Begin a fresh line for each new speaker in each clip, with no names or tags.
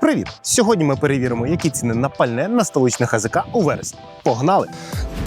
Привіт! Сьогодні ми перевіримо, які ціни на пальне на столичних АЗК у вересні. Погнали!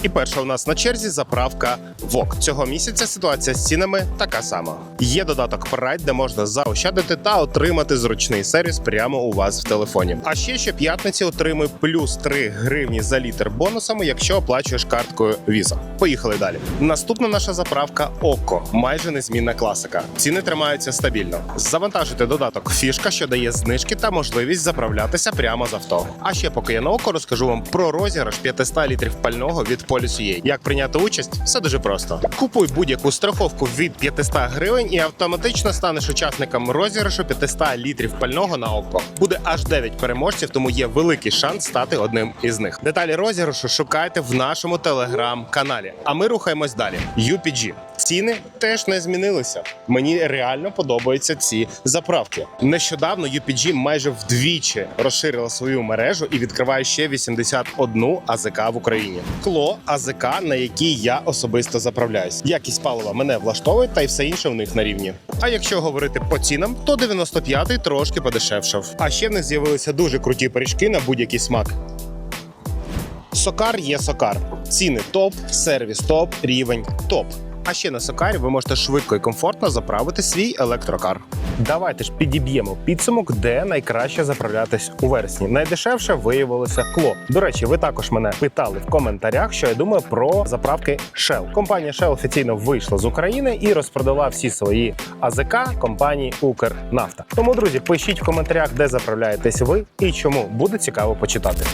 І перша у нас на черзі заправка ВОК. Цього місяця ситуація з цінами така сама. Є додаток Pride, де можна заощадити та отримати зручний сервіс прямо у вас в телефоні. А ще щоп'ятниці отримуй плюс 3 гривні за літр бонусами, якщо оплачуєш карткою Visa. Поїхали далі. Наступна наша заправка ОКО, майже незмінна класика. Ціни тримаються стабільно. Завантажуйте додаток фішка, що дає знижки та можливість заправлятися прямо з авто. А ще поки я на око розкажу вам про розіграш 500 літрів пального від Полісує. Як прийняти участь? Все дуже просто. Купуй будь-яку страховку від 500 гривень і автоматично станеш учасником розіграшу 500 літрів пального на око. Буде аж 9 переможців, тому є великий шанс стати одним із них. Деталі розіграшу шукайте в нашому телеграм-каналі. А ми рухаємось далі. UPG. Ціни теж не змінилися. Мені реально подобаються ці заправки. Нещодавно UPG майже вдвічі розширила свою мережу і відкриває ще 81 АЗК в Україні. Кло АЗК, на якій я особисто заправляюсь. Якість палива мене влаштовує, та й все інше в них на рівні. А якщо говорити по цінам, то 95-й трошки подешевшав. А ще в них з'явилися дуже круті пиріжки на будь-який смак. Сокар є сокар. Ціни топ, сервіс топ, рівень топ. А ще на сокарі ви можете швидко і комфортно заправити свій електрокар. Давайте ж підіб'ємо підсумок, де найкраще заправлятись у вересні. Найдешевше виявилося кло. До речі, ви також мене питали в коментарях, що я думаю про заправки Shell. Компанія Shell офіційно вийшла з України і розпродала всі свої АЗК компанії Укрнафта. Тому, друзі, пишіть в коментарях, де заправляєтесь ви і чому буде цікаво почитати.